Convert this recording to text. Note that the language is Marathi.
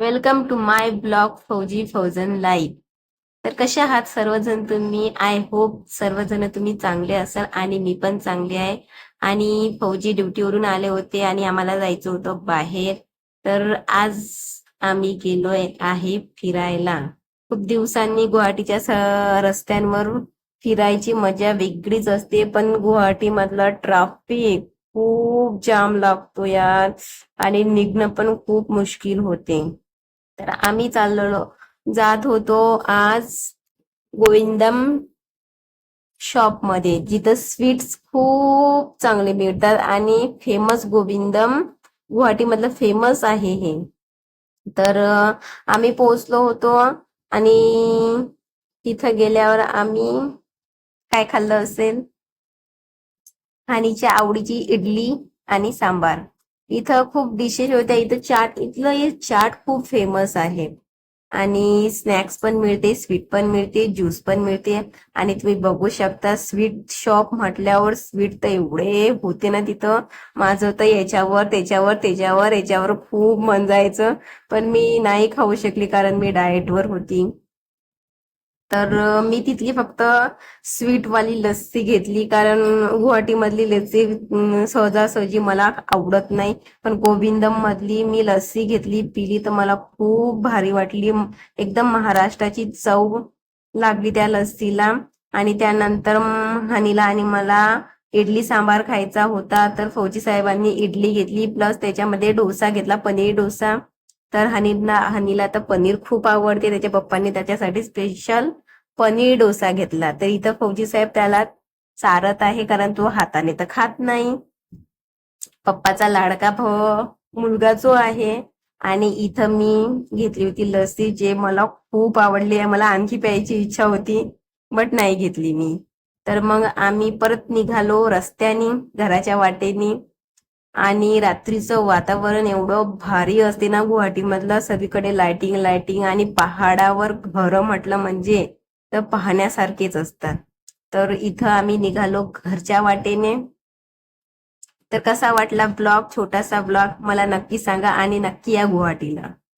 वेलकम टू माय ब्लॉग फौजी फौजन लाईव्ह तर कसे आहात सर्वजण तुम्ही? आय होप सर्वजण तुम्ही चांगले असाल आणि मी पण चांगले आहे. आणि फौजी ड्युटीवरून आले होते आणि आम्हाला जायचं होतं बाहेर. तर आज आम्ही गेलोय आहे फिरायला. खूप दिवसांनी गुवाहाटीच्या रस्त्यांवर फिरायची मजा वेगळीच असते पण गुवाहाटी मधलं ट्रॅफिक खूप जाम लागतो यार. आणि निघणं पण खूप मुश्किल होते. तर आम्ही चाललो जात होतो आज गोविंदम शॉपमध्ये जिथं स्वीट्स खूप चांगले मिळतात आणि फेमस गोविंदम गुवाहाटी मधलं फेमस आहे हे. तर आम्ही पोहोचलो होतो आणि तिथं गेल्यावर आम्ही काय खाल्लं असेल? हानीच्या आवडीची इडली आणि सांबार. इथं खूप डिशेस होत्या इथं चाट इथलं हे चाट खूप फेमस आहे. आणि स्नॅक्स पण मिळते स्वीट पण मिळते ज्यूस पण मिळते. आणि तुम्ही बघू शकता स्वीट शॉप म्हटल्यावर स्वीट तर एवढे होते ना तिथं. माझं तर याच्यावर त्याच्यावर त्याच्यावर याच्यावर खूप मन जायचं. पण मी नाही खाऊ शकली कारण मी डाएटवर होती. तर मी तिथली फक्त स्वीटवाली लस्सी घेतली. कारण गुवाहाटी मधली लस्सी सहजासहजी मला आवडत नाही. पण गोविंदम मधली मी लस्सी घेतली पिली तर मला खूप भारी वाटली. एकदम महाराष्ट्राची चव लागली त्या लस्सीला. आणि त्यानंतर हनीला आणि मला इडली सांबार खायचा होता. तर फौजी साहेबांनी इडली घेतली. प्लस त्याच्यामध्ये डोसा घेतला पनीर डोसा. तर हनीला हनीला तर पनीर खूप आवडते. त्याच्या पप्पांनी त्याच्यासाठी स्पेशल पनीर डोसा घेतला. तर इथं फौजी साहेब त्याला चारत आहे कारण तो हाताने तर खात नाही. पप्पाचा लाडका भाऊ मुलगा जो आहे आणि इथं मी घेतली होती लस्सी जे मला खूप आवडली आहे. मला आणखी प्यायची इच्छा होती बट नाही घेतली मी. तर मग आम्ही परत निघालो रस्त्याने घराच्या वाटेने. आणि रात्रीचं वातावरण एवढं भारी असते ना गुवाहाटीमधलं. सगळीकडे लाइटिंग लाइटिंग आणि पहाडावर घरं म्हटलं म्हणजे तर पाहण्यासारखेच असतात. तर इथं आम्ही निघालो घरच्या वाटेने. तर कसा वाटला ब्लॉग? छोटासा ब्लॉग. मला नक्की सांगा आणि नक्की या गुवाहाटीला.